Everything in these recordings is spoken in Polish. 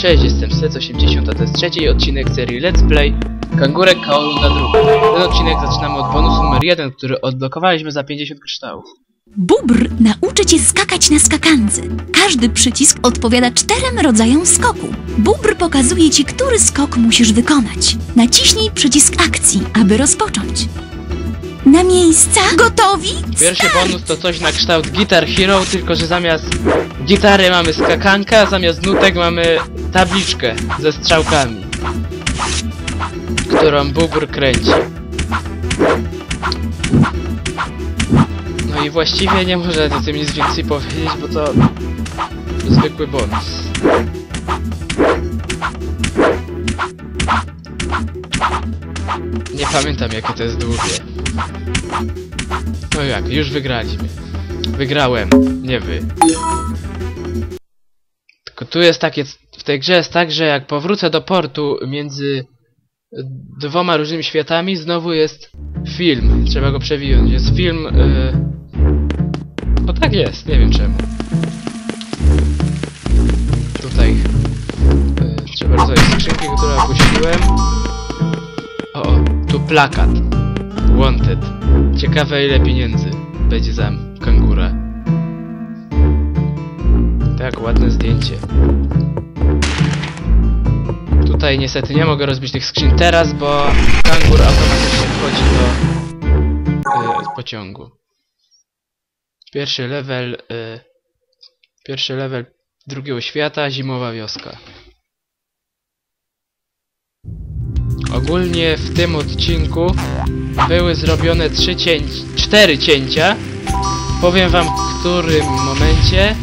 Cześć, jestem Sec80, a to jest trzeci odcinek serii Let's Play Kangurek Kaolunda druga. Ten odcinek zaczynamy od bonusu numer 1, który odblokowaliśmy za 50 kryształów. Bubr nauczy cię skakać na skakance. Każdy przycisk odpowiada czterem rodzajom skoku. Bubr pokazuje ci, który skok musisz wykonać. Naciśnij przycisk akcji, aby rozpocząć. Na miejsca? Gotowi? Pierwszy bonus to coś na kształt Guitar Hero, tylko że zamiast gitary mamy skakankę, a zamiast nutek mamy tabliczkę ze strzałkami, którą Bubr kręci. No i właściwie nie można o tym nic więcej powiedzieć, bo to zwykły bonus. Nie pamiętam jakie to jest długie. No jak, już wygraliśmy. Wygrałem, nie wy. Tylko tu jest takie, w tej grze jest tak, że jak powrócę do portu między dwoma różnymi światami, znowu jest film. Trzeba go przewijać. Jest film... Yy... No tak jest, nie wiem czemu. Tutaj yy, trzeba rozdać skrzynki, które opuściłem. O, tu plakat. Wanted. Ciekawe ile pieniędzy będzie za kangura. Tak, ładne zdjęcie. Tutaj niestety nie mogę rozbić tych skrzyń teraz, bo kangur automatycznie wchodzi do y, pociągu. Pierwszy level, y, pierwszy level drugiego świata, zimowa wioska. Ogólnie w tym odcinku były zrobione trzy cięć cztery cięcia. Powiem wam w którym momencie.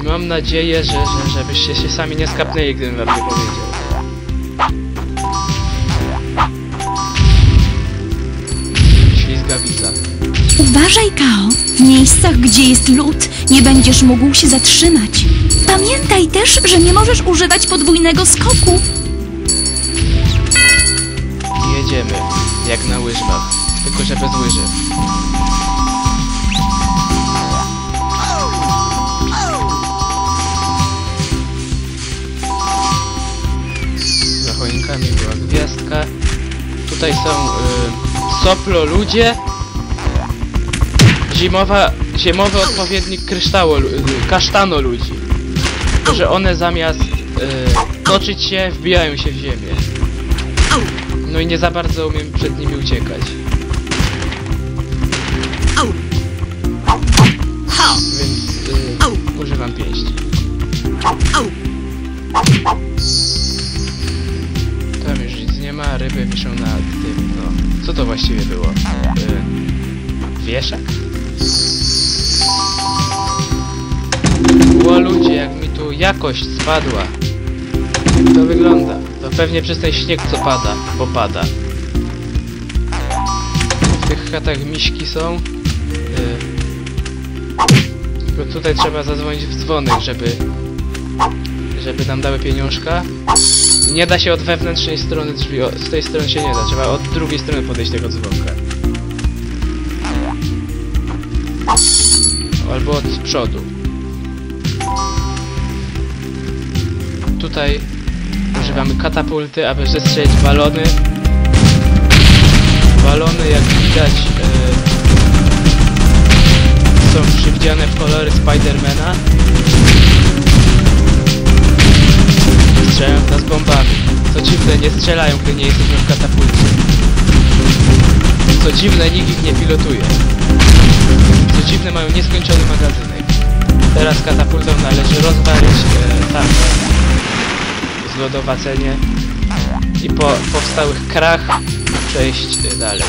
I mam nadzieję, że, że żebyście się sami nie skapnęli, gdybym wam nie powiedział. Ślizgawica. Uważaj, Kao. W miejscach, gdzie jest lód, nie będziesz mógł się zatrzymać. Pamiętaj też, że nie możesz używać podwójnego skoku. Jedziemy, jak na łyżwach, tylko że bez łyżew. Za choinkami była gwiazdka. Tutaj są y, soplo ludzie. Zimowa, zimowy odpowiednik kryształo, y, kasztano ludzi. Że one zamiast y, toczyć się, wbijają się w ziemię. No i nie za bardzo umiem przed nimi uciekać. Więc y, używam pięści. Tam już nic nie ma, ryby wiszą nad tym, no. Co to właściwie było? Y, wieszak? Ło ludzie, jak mi tu jakość spadła. Jak to wygląda? To pewnie przez ten śnieg co pada, bo pada. W tych chatach miśki są. Yy. Tutaj trzeba zadzwonić w dzwonek, żeby... Żeby nam dały pieniążka. Nie da się od wewnętrznej strony drzwi, o, z tej strony się nie da, trzeba od drugiej strony podejść tego dzwonka. Albo od przodu. Tutaj używamy katapulty, aby zestrzelić balony. Balony, jak widać, e, są przywdziane w kolory Spidermana. Strzelają w nas bombami. Co dziwne, nie strzelają, gdy nie jesteśmy w katapulcie. Co dziwne, nikt ich nie pilotuje. Co dziwne, mają nieskończony magazynek. Teraz katapultą należy rozwalić e, zlodowacenie i po powstałych krach przejść dalej.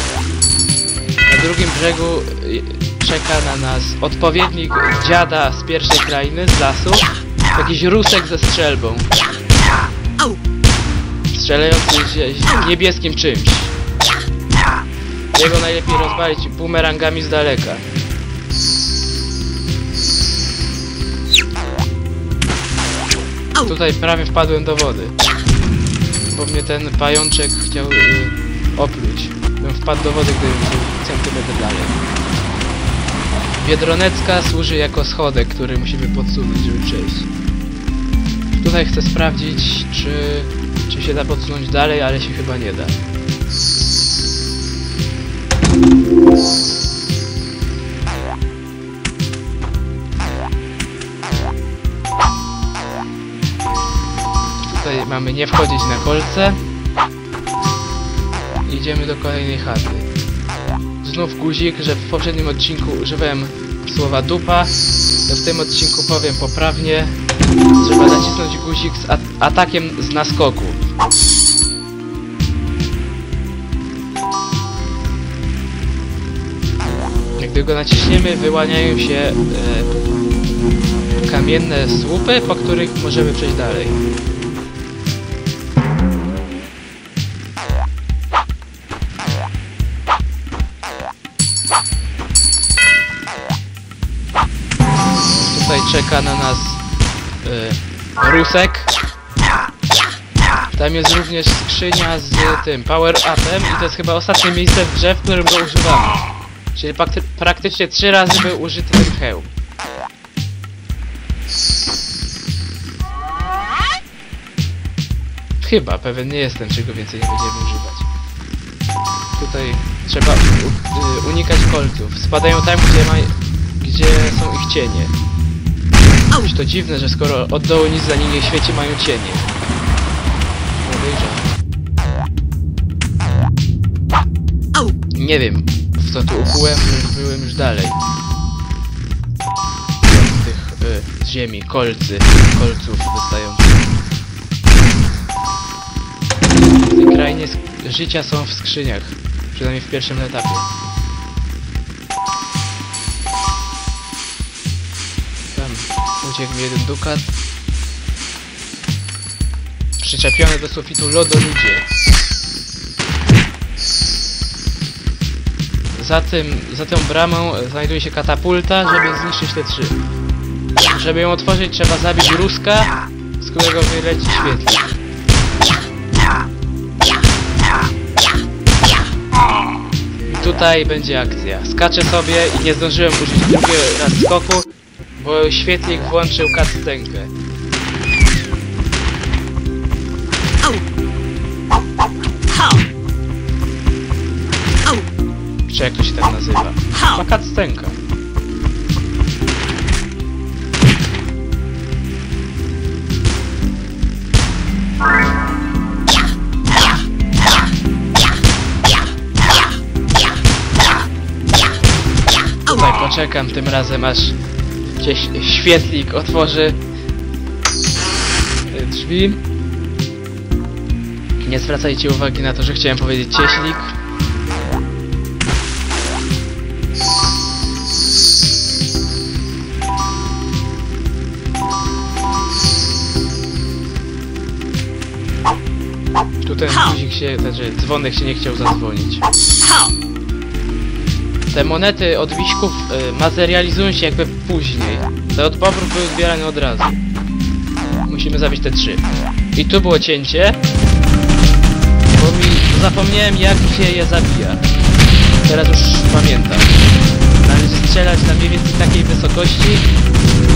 Na drugim brzegu y, czeka na nas odpowiednik dziada z pierwszej krainy, z lasu, jakiś rusek ze strzelbą. Strzelający niebieskim czymś. Jego najlepiej rozwalić bumerangami z daleka. Tutaj prawie wpadłem do wody. Bo mnie ten pajączek chciał y, opluć. Bym wpadł do wody, gdybym był centymetr dalej. Biedronecka służy jako schodek, który musimy podsunąć, żeby przejść. Tutaj chcę sprawdzić, czy, czy się da podsunąć dalej, ale się chyba nie da. Mamy nie wchodzić na kolce. Idziemy do kolejnej chaty. Znów guzik, że w poprzednim odcinku używałem słowa dupa. To w tym odcinku powiem poprawnie. Trzeba nacisnąć guzik z at atakiem z naskoku. Gdy go naciśniemy, wyłaniają się e, kamienne słupy, po których możemy przejść dalej. Czeka na nas y, Rusek. Tam jest również skrzynia z tym power upem i to jest chyba ostatnie miejsce w grze, w którym go używamy. Czyli prakty praktycznie trzy razy był użyty ten hełm. Chyba, pewien nie jestem, czego więcej nie będziemy używać. Tutaj trzeba unikać kolców. Spadają tam, gdzie, ma, gdzie są ich cienie. Już to dziwne, że skoro od dołu nic za nimi nie świeci, mają cienie. Podejrzewam. Nie wiem, w co tu ukułem, byłem już dalej. Z tych, y, z ziemi, kolcy, kolców wystających. Te życia są w skrzyniach. Przynajmniej w pierwszym etapie. Tam uciekł mi jeden dukat. Przyczepione do sufitu lodoludzie. Za tym, za tą bramą znajduje się katapulta, żeby zniszczyć te trzy. Żeby ją otworzyć trzeba zabić Ruska, z którego wyleci świetlik. Tutaj będzie akcja. Skaczę sobie i nie zdążyłem użyć drugiego raz skoku, bo świetlik włączył cutscenkę. Czy jak to się tak nazywa? Ma cutscenka. Tutaj poczekam tym razem aż gdzieś świetlik otworzy y, drzwi. Nie zwracajcie uwagi na to, że chciałem powiedzieć cieślik. Tu ten guzik się, znaczy dzwonek się nie chciał zadzwonić. Te monety od wiśków y, materializują się jakby później. Te od były zbierane od razu. Musimy zabić te trzy. I tu było cięcie. Bo mi zapomniałem jak się je zabija. Teraz już pamiętam. Należy strzelać na mniej więcej takiej wysokości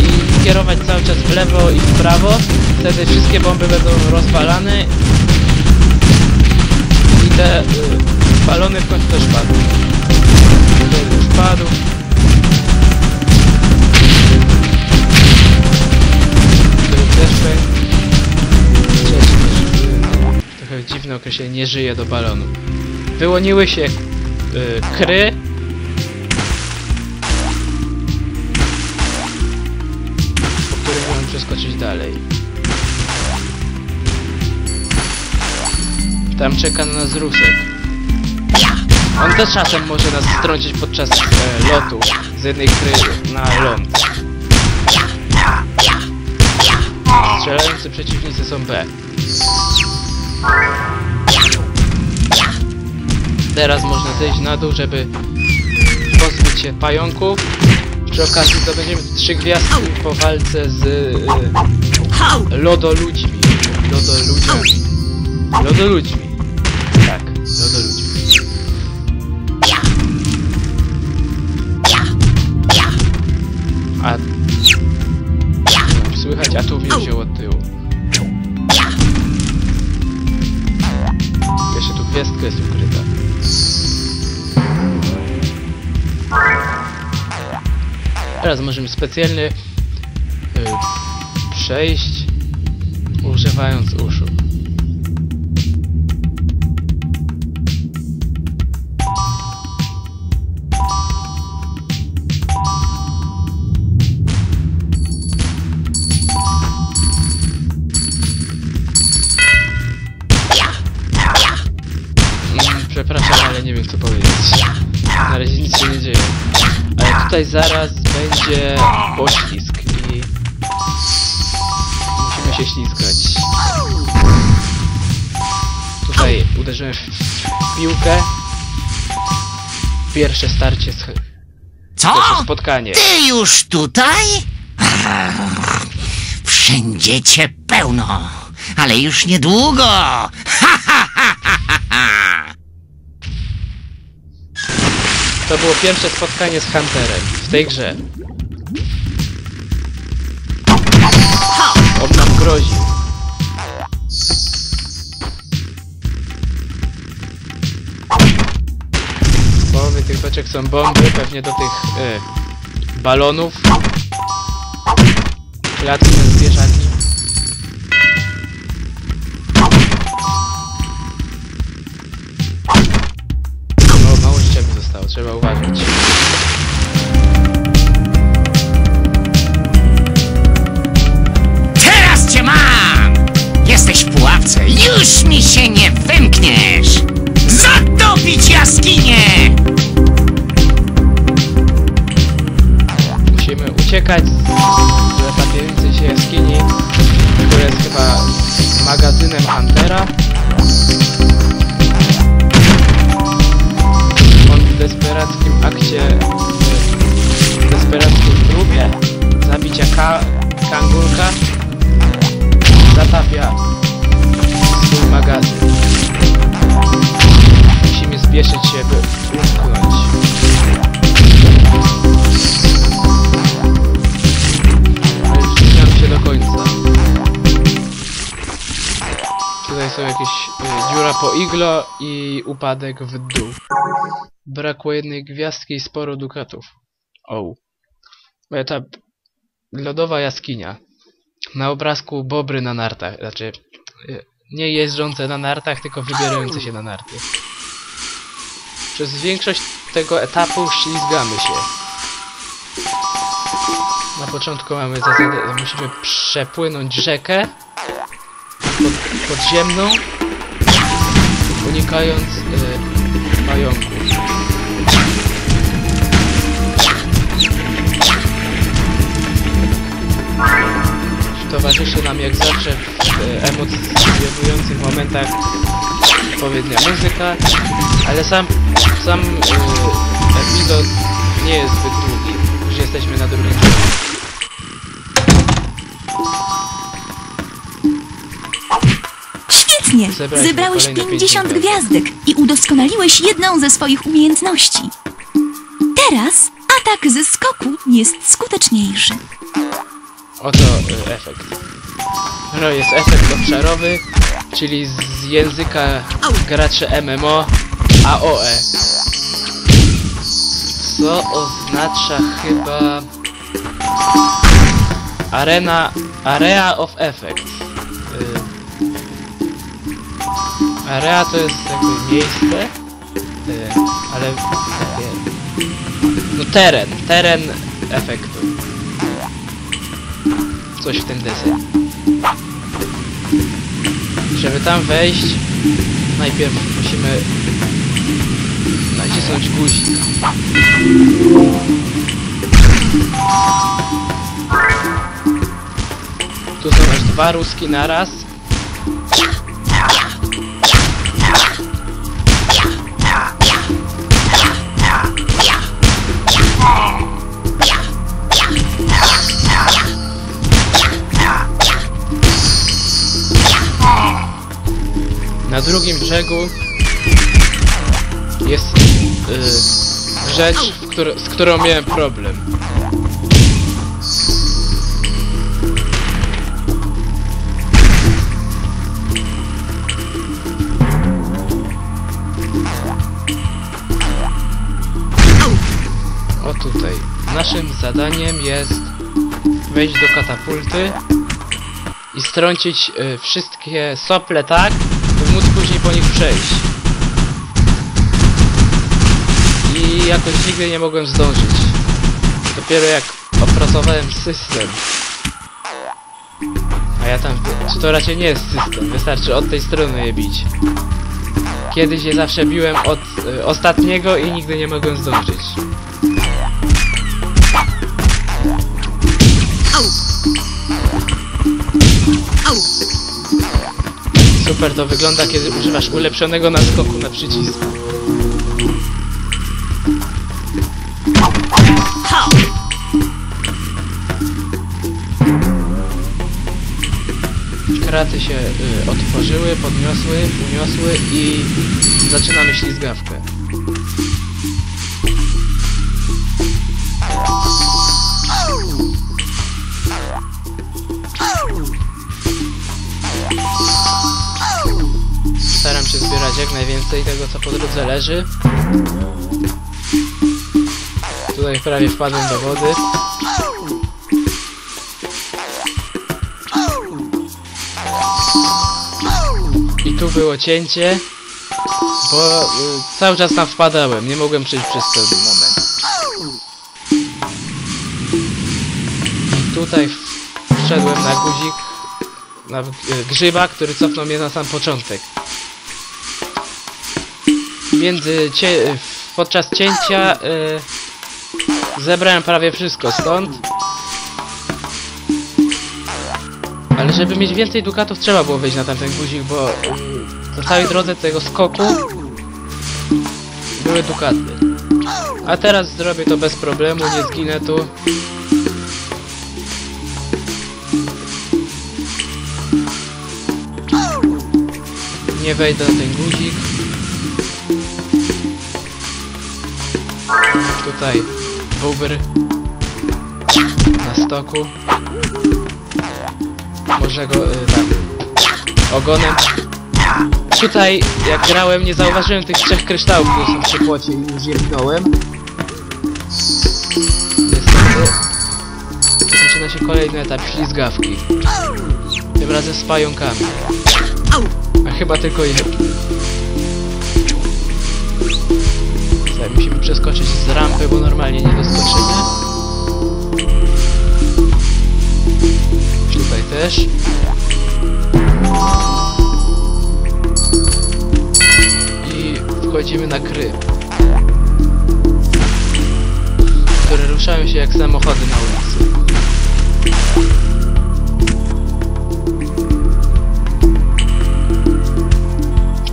i kierować cały czas w lewo i w prawo. Wtedy wszystkie bomby będą rozwalane i te y, balony w końcu też padną. Padł. Dziwne określenie, nie żyje do balonu. Wyłoniły się y, kry. Po którym możemy przeskoczyć dalej. Tam czeka na nas Rusek. On też czasem może nas strącić podczas e, lotu z jednej kry na ląd. Strzelający przeciwnicy są B. Teraz można zejść na dół, żeby pozbyć się pająków. Przy okazji zdobędziemy trzy gwiazdki po walce z e, lodoludźmi. Lodoludziami. Lodoludźmi. A... Słychać, a tu mnie wziął od tyłu. Jeszcze tu gwiazdka jest ukryta. Teraz możemy specjalny yy, przejść używając uszu. Tutaj zaraz będzie poślizg i musimy się ślizgać. Tutaj uderzyłem w, piłkę. Pierwsze starcie, z, Co? pierwsze spotkanie. Ty już tutaj? Wszędzie cię pełno, ale już niedługo. Ha, ha, ha, ha. To było pierwsze spotkanie z Hunterem w tej grze. On nam grozi. W połowie tych beczek są bomby, pewnie do tych e, balonów. Klatki na zwierzaki. Zostało, trzeba uważać. Teraz cię mam! Jesteś w pułapce, już mi się nie wymkniesz! Zatopić jaskinię! Musimy uciekać z zatapiającej się jaskini, która jest chyba magazynem Huntera. Desperackim akcie, w desperackiej próbie zabicia ka kangurka zatapia swój magazyn. Musimy spieszyć się, by utknąć. Zbliżam się do końca. Tutaj są jakieś y, dziura po iglo i upadek w dół. Brakło jednej gwiazdki i sporo dukatów. O. Ta lodowa jaskinia. Na obrazku bobry na nartach. Znaczy, y, nie jeżdżące na nartach, tylko wybierające się na narty. Przez większość tego etapu ślizgamy się. Na początku mamy zasadę, musimy przepłynąć rzekę pod, podziemną, unikając y, pająków. Towarzyszy nam jak zawsze w y, emocjonujących momentach odpowiednia muzyka, ale sam, sam y, epizod nie jest zbyt długi. Już jesteśmy na drugim poziomie. Świetnie! Zebraliśmy Zebrałeś kolejne 50 50 gwiazdek i udoskonaliłeś jedną ze swoich umiejętności. Teraz atak ze skoku jest skuteczniejszy. Oto y, efekt. No jest efekt obszarowy, czyli z języka graczy MMO AOE. Co oznacza chyba Arena Area of Effect. Y, Area to jest jakby miejsce, y, ale no teren, teren efektu. Coś w ten deseń. Żeby tam wejść, najpierw musimy nacisnąć guzik. Tu są aż dwa ruski naraz. brzegu jest y, rzecz, któr z którą miałem problem. O tutaj. Naszym zadaniem jest wejść do katapulty i strącić y, wszystkie sople tak, móc później po nich przejść. I jakoś nigdy nie mogłem zdążyć. Dopiero jak opracowałem system. A ja tam... To raczej nie jest system, wystarczy od tej strony je bić. Kiedyś je zawsze biłem od y, ostatniego i nigdy nie mogłem zdążyć. Super to wygląda, kiedy używasz ulepszonego naskoku na przycisk. Kraty się y, otworzyły, podniosły, uniosły i zaczynamy ślizgawkę. Najwięcej tego, co po drodze leży. Tutaj prawie wpadłem do wody. I tu było cięcie, bo y, cały czas tam wpadałem, nie mogłem przejść przez ten moment. Tutaj w- wszedłem na guzik, na y, grzyba, który cofnął mnie na sam początek. Między cie podczas cięcia y, zebrałem prawie wszystko stąd. Ale żeby mieć więcej dukatów trzeba było wejść na tamten guzik, bo y, na całej drodze tego skoku były dukaty. A teraz zrobię to bez problemu, nie zginę tu. Nie wejdę na ten guzik. Tutaj bubr na stoku. Można go y, tak ogonem. Tutaj jak grałem nie zauważyłem tych trzech kryształów, które są przy płocie i już je. Niestety zaczyna się kolejny etap ślizgawki. Tym razem z pająkami. A chyba tylko jeden. Musimy przeskoczyć z rampy, bo normalnie nie doskoczymy. Tutaj też. I wchodzimy na kry. Które ruszają się jak samochody na ulicy.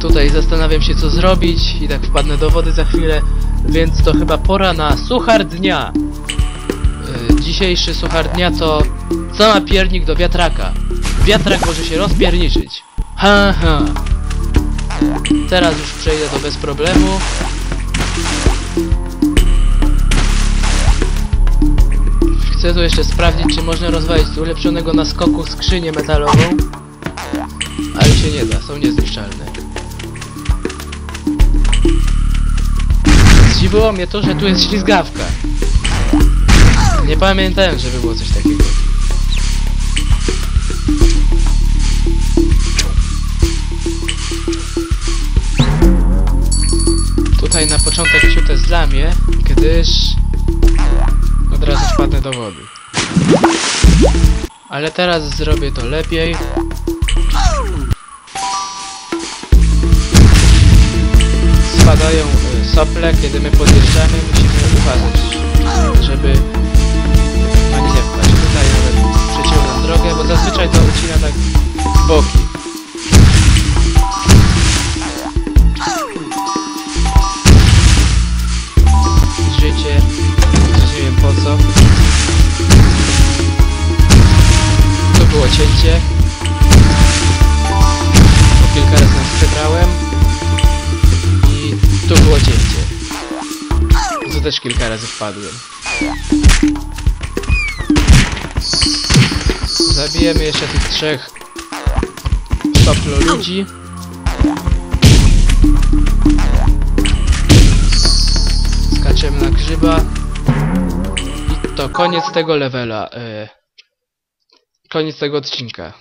Tutaj zastanawiam się co zrobić i tak wpadnę do wody za chwilę, więc to chyba pora na suchar dnia. Yy, dzisiejszy suchar dnia to co ma piernik do wiatraka? Wiatrak może się rozpierniczyć. Ha ha. Teraz już przejdę do bez problemu. Chcę tu jeszcze sprawdzić, czy można rozwalić z ulepszonego naskoku skrzynię metalową. Ale się nie da, są niezniszczalne. Zdziwiło mnie to, że tu jest ślizgawka. Nie pamiętałem, żeby było coś takiego. Tutaj na początek ciute zlamię, gdyż od razu wpadnę do wody. Ale teraz zrobię to lepiej. Spadają sople, kiedy my podjeżdżamy, musimy uważać, żeby ani nie wpaść. Tutaj nawet przeciął nam drogę, bo zazwyczaj to ucina tak boki. Życie, nie wiem po co. Tu było cięcie. Po kilka razy nas przegrałem. Tu było cięcie. Tu też kilka razy wpadłem. Zabijemy jeszcze tych trzech stoplo ludzi. Skaczemy na grzyba. I to koniec tego levela. E, koniec tego odcinka.